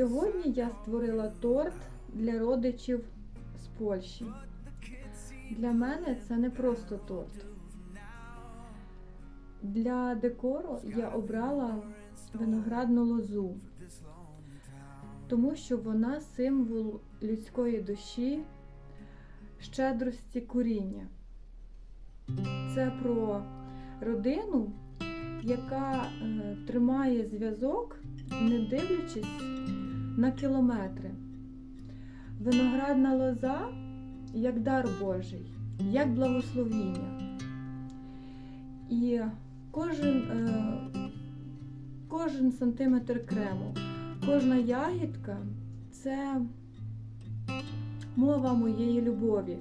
Сьогодні я створила торт для родичів з Польщі. Для мене це не просто торт. Для декору я обрала виноградну лозу, тому що вона символ людської душі, щедрості коріння. Це про родину, яка е, тримає зв'язок, не дивлячись на кілометри. Виноградна лоза як дар Божий, як благословіння. І кожен, е, кожен сантиметр крему, кожна ягідка це мова моєї любові.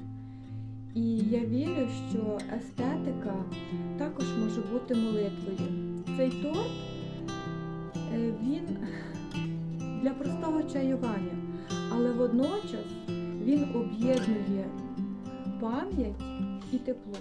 І я вірю, що естетика також може бути молитвою. Цей торт е, він для простого чаювання, але водночас він об'єднує пам'ять і тепло.